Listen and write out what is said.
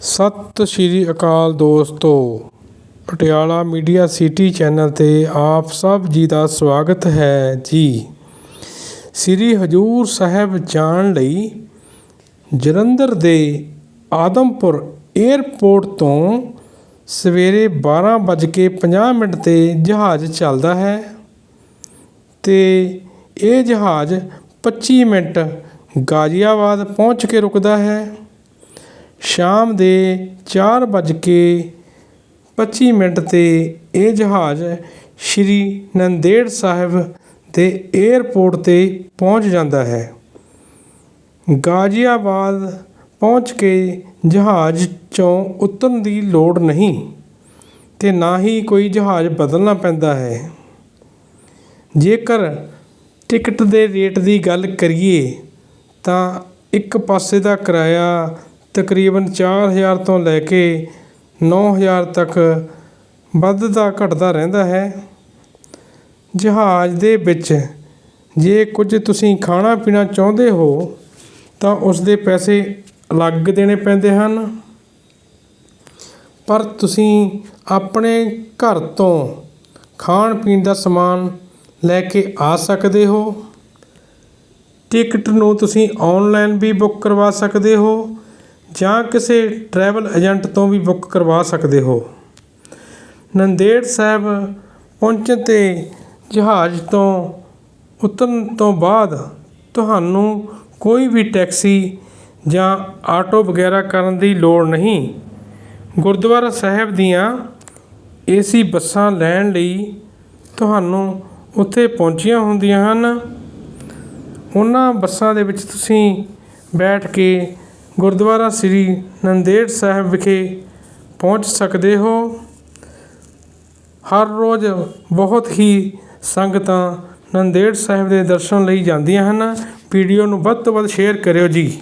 ਸਤਿ ਸ਼੍ਰੀ ਅਕਾਲ ਦੋਸਤੋ। Patiala media city channel 'ਤੇ ਆਪ ਸਭ ਜੀ ਦਾ ਸਵਾਗਤ ਹੈ ਜੀ। ਸ੍ਰੀ ਹਜੂਰ ਸਾਹਿਬ ਜਾਣ ਲਈ ਜਲੰਧਰ ਦੇ ਆਦਮਪੁਰ ਏਅਰਪੋਰਟ ਤੋਂ ਸਵੇਰੇ ਬਾਰਾਂ ਵੱਜ ਕੇ ਪੰਜਾਹ ਮਿੰਟ 'ਤੇ ਜਹਾਜ਼ ਚੱਲਦਾ ਹੈ ਅਤੇ ਇਹ ਜਹਾਜ਼ ਪੱਚੀ ਮਿੰਟ ਗਾਜ਼ੀਆਬਾਦ ਪਹੁੰਚ ਕੇ ਰੁਕਦਾ ਹੈ। ਸ਼ਾਮ ਦੇ ਚਾਰ ਵੱਜ ਕੇ ਪੱਚੀ ਮਿੰਟ 'ਤੇ ਇਹ ਜਹਾਜ਼ ਸ਼੍ਰੀ ਨੰਦੇੜ ਸਾਹਿਬ ਦੇ ਏਅਰਪੋਰਟ 'ਤੇ ਪਹੁੰਚ ਜਾਂਦਾ ਹੈ। ਗਾਜ਼ੀਆਬਾਦ ਪਹੁੰਚ ਕੇ ਜਹਾਜ਼ 'ਚੋਂ ਉਤਰਨ ਦੀ ਲੋੜ ਨਹੀਂ ਅਤੇ ਨਾ ਹੀ ਕੋਈ ਜਹਾਜ਼ ਬਦਲਣਾ ਪੈਂਦਾ ਹੈ। ਜੇਕਰ ਟਿਕਟ ਦੇ ਰੇਟ ਦੀ ਗੱਲ ਕਰੀਏ ਤਾਂ ਇੱਕ ਪਾਸੇ ਦਾ ਕਿਰਾਇਆ ਤਕਰੀਬਨ ਚਾਰ ਹਜ਼ਾਰ ਤੋਂ ਲੈ ਕੇ ਨੌ ਹਜ਼ਾਰ ਤੱਕ ਵੱਧਦਾ ਘਟਦਾ ਰਹਿੰਦਾ ਹੈ। ਜਹਾਜ਼ ਦੇ ਵਿੱਚ ਜੇ ਕੁਝ ਤੁਸੀਂ ਖਾਣਾ ਪੀਣਾ ਚਾਹੁੰਦੇ ਹੋ, ਤਾਂ ਉਸ ਦੇ ਪੈਸੇ ਅਲੱਗ ਦੇਣੇ ਪੈਂਦੇ ਹਨ। ਪਰ ਤੁਸੀਂ ਆਪਣੇ ਘਰ ਤੋਂ ਖਾਣ ਪੀਣ ਦਾ ਸਮਾਨ ਲੈ ਕੇ ਆ ਸਕਦੇ ਹੋ। ਟਿਕਟ ਨੂੰ ਤੁਸੀਂ ਔਨਲਾਈਨ ਵੀ ਬੁੱਕ ਕਰਵਾ ਸਕਦੇ ਹੋ। ਜਾਂ ਕਿਸੇ ਟਰੈਵਲ ਏਜੰਟ ਤੋਂ ਵੀ ਬੁੱਕ ਕਰਵਾ ਸਕਦੇ ਹੋ। ਨੰਦੇੜ ਸਾਹਿਬ ਪਹੁੰਚਣ 'ਤੇ ਜਹਾਜ਼ ਤੋਂ ਉਤਰਨ ਤੋਂ ਬਾਅਦ ਤੁਹਾਨੂੰ ਕੋਈ ਵੀ ਟੈਕਸੀ ਜਾਂ ਆਟੋ ਵਗੈਰਾ ਕਰਨ ਦੀ ਲੋੜ ਨਹੀਂ। ਗੁਰਦੁਆਰਾ ਸਾਹਿਬ ਦੀਆਂ ਏਸੀ ਬੱਸਾਂ ਲੈਣ ਲਈ ਤੁਹਾਨੂੰ ਉੱਥੇ ਪਹੁੰਚੀਆਂ ਹੁੰਦੀਆਂ ਹਨ। ਉਹਨਾਂ ਬੱਸਾਂ ਦੇ ਵਿੱਚ ਤੁਸੀਂ ਬੈਠ ਕੇ ਗੁਰਦੁਆਰਾ ਸ੍ਰੀ ਨੰਦੇੜ ਸਾਹਿਬ ਵਿਖੇ ਪਹੁੰਚ ਸਕਦੇ ਹੋ। ਹਰ ਰੋਜ਼ ਬਹੁਤ ਹੀ ਸੰਗਤਾਂ ਨੰਦੇੜ ਸਾਹਿਬ ਦੇ ਦਰਸ਼ਨ ਲਈ ਜਾਂਦੀਆਂ ਹਨ। ਵੀਡੀਓ ਨੂੰ ਵੱਧ ਤੋਂ ਵੱਧ ਸ਼ੇਅਰ ਕਰਿਓ ਜੀ।